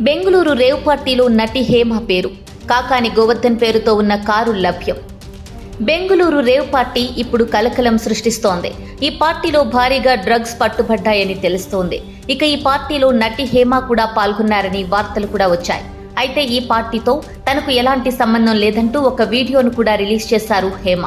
Bengaluru rave పార్టీలో నటి హేమ పేరు. కాకాని గోవర్ధన్ పేరుతో ఉన్న కారు లభ్యం. బెంగళూరు రేవ్ పార్టీ ఇప్పుడు కలకలం సృష్టిస్తోంది. ఈ పార్టీలో భారీగా డ్రగ్స్ పట్టుబడ్డాయని తెలుస్తోంది. ఇక ఈ పార్టీలో నటి హేమ కూడా పాల్గొన్నారని వార్తలు కూడా వచ్చాయి. అయితే ఈ పార్టీతో తనకు ఎలాంటి సంబంధం లేదంటూ ఒక వీడియోను కూడా రిలీజ్ చేశారు హేమ.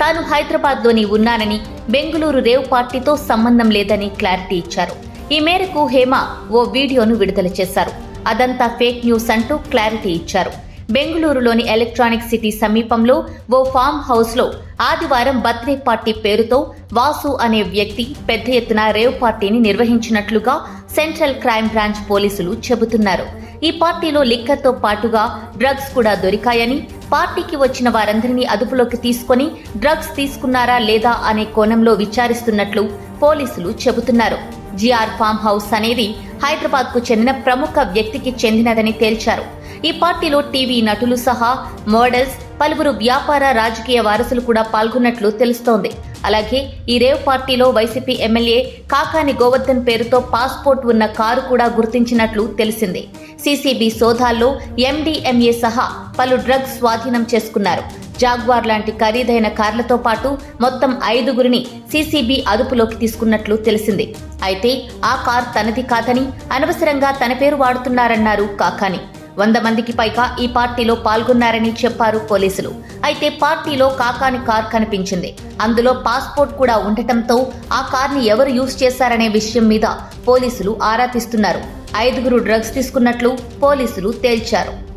తాను హైదరాబాద్లోని ఉన్నానని బెంగళూరు రేవ్ పార్టీతో సంబంధం లేదని క్లారిటీ ఇచ్చారు. ఈ మేరకు హేమ ఓ వీడియోను విడుదల చేశారు. అదంతా ఫేక్ న్యూస్ అంటూ క్లారిటీ ఇచ్చారు. బెంగళూరులోని ఎలక్ట్రానిక్ సిటీ సమీపంలో ఓ ఫామ్ హౌస్లో ఆదివారం బర్త్డే పార్టీ పేరుతో వాసు అనే వ్యక్తి పెద్ద ఎత్తున రేవ్ పార్టీని నిర్వహించినట్లుగా సెంట్రల్ క్రైమ్ బ్రాంచ్ పోలీసులు చెబుతున్నారు. ఈ పార్టీలో లిక్కర్తో పాటుగా డ్రగ్స్ కూడా దొరికాయని పార్టీకి వచ్చిన వారందరినీ అదుపులోకి తీసుకొని డ్రగ్స్ తీసుకున్నారా లేదా అనే కోణంలో విచారిస్తున్నట్లు పోలీసులు చెబుతున్నారు. జిఆర్ ఫామ్ హౌస్ అనేది హైదరాబాద్కు చెందిన ప్రముఖ వ్యక్తికి చెందినదని తేల్చారు. ఈ పార్టీలో టీవీ నటులు సహా మోడల్స్ పలువురు వ్యాపార రాజకీయ వారసులు కూడా పాల్గొన్నట్లు తెలుస్తోంది. అలాగే ఈ రేవ్ పార్టీలో వైసీపీ ఎమ్మెల్యే కాకాని గోవర్ధన్ పేరుతో పాస్పోర్ట్ ఉన్న కారు కూడా గుర్తించినట్లు తెలిసింది. సీసీబీ సోదాల్లో ఎండీఎంఏ సహా పలు డ్రగ్స్ స్వాధీనం చేసుకున్నారు. జాగ్వార్ లాంటి ఖరీదైన కార్లతో పాటు మొత్తం ఐదుగురిని సీసీబీ అదుపులోకి తీసుకున్నట్లు తెలిసింది. అయితే ఆ కార్ తనది కాదని అనవసరంగా తన పేరు వాడుతున్నారన్నారు కాకాని. వంద మందికి పైగా ఈ పార్టీలో పాల్గొన్నారని చెప్పారు పోలీసులు. అయితే పార్టీలో కాకాని కార్ కనిపించింది. అందులో పాస్పోర్ట్ కూడా ఉండటంతో ఆ కార్ని ఎవరు యూజ్ చేశారనే విషయం మీద పోలీసులు ఆరా తీస్తున్నారు. ఐదుగురు డ్రగ్స్ తీసుకున్నట్లు పోలీసులు తేల్చారు.